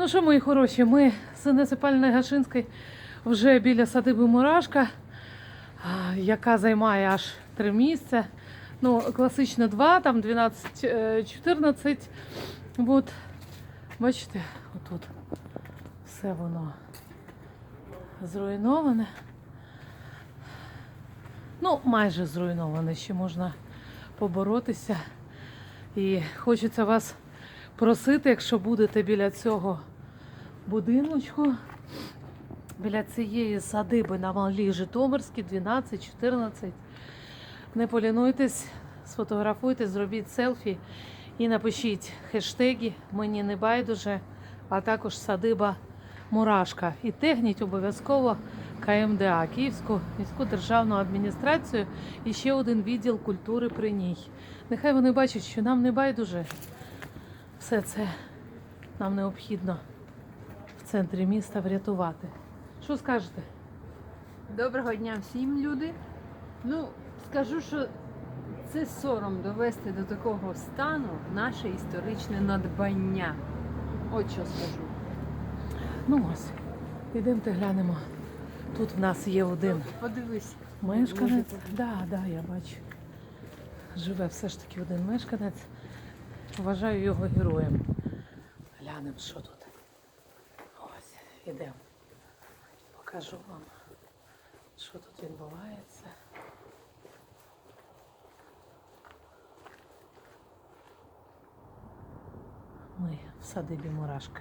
Ну що, мої хороші, ми з Інеси Пальної Гашинської вже біля садиби Мурашка, яка займає аж три місця. Ну, класично два, там 12, е, 14. От, бачите, отут все воно зруйноване. Ну, майже зруйноване, ще можна поборотися. І хочеться вас просити, якщо будете біля цього будиночку, біля цієї садиби на Малій Житомирській, 12-14, не полінуйтесь, сфотографуйте, зробіть селфі і напишіть хештеги Мені не байдуже, а також садиба Мурашка. І тегніть обов'язково КМДА Київську міську державну адміністрацію і ще один відділ культури при ній. Нехай вони бачать, що нам не байдуже. Все це нам необхідно в центрі міста врятувати. Що скажете? Доброго дня всім, люди. Ну, скажу, що це сором довести до такого стану наше історичне надбання. От що скажу. Ну ось, ідемте глянемо. Тут в нас є один Подивись. мешканець. Можете. Да, да, я бачу. Живе все ж таки один мешканець. Вважаю його героєм. Глянемо, що тут. Ось, ідемо. Покажу вам, що тут відбувається. Ми в садибі Мурашка.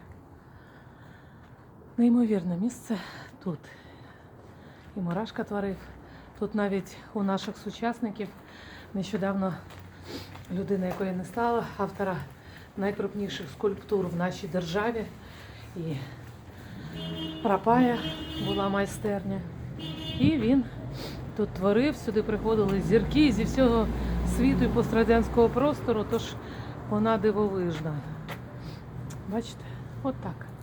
Неймовірне місце тут. І Мурашка творив. Тут навіть у наших сучасників нещодавно людина, якої не стало, автора найкрупніших скульптур в нашій державі. І Рапая була майстерня. І він тут творив, сюди приходили зірки зі всього світу і пострадянського простору, тож вона дивовижна. Бачите, от так.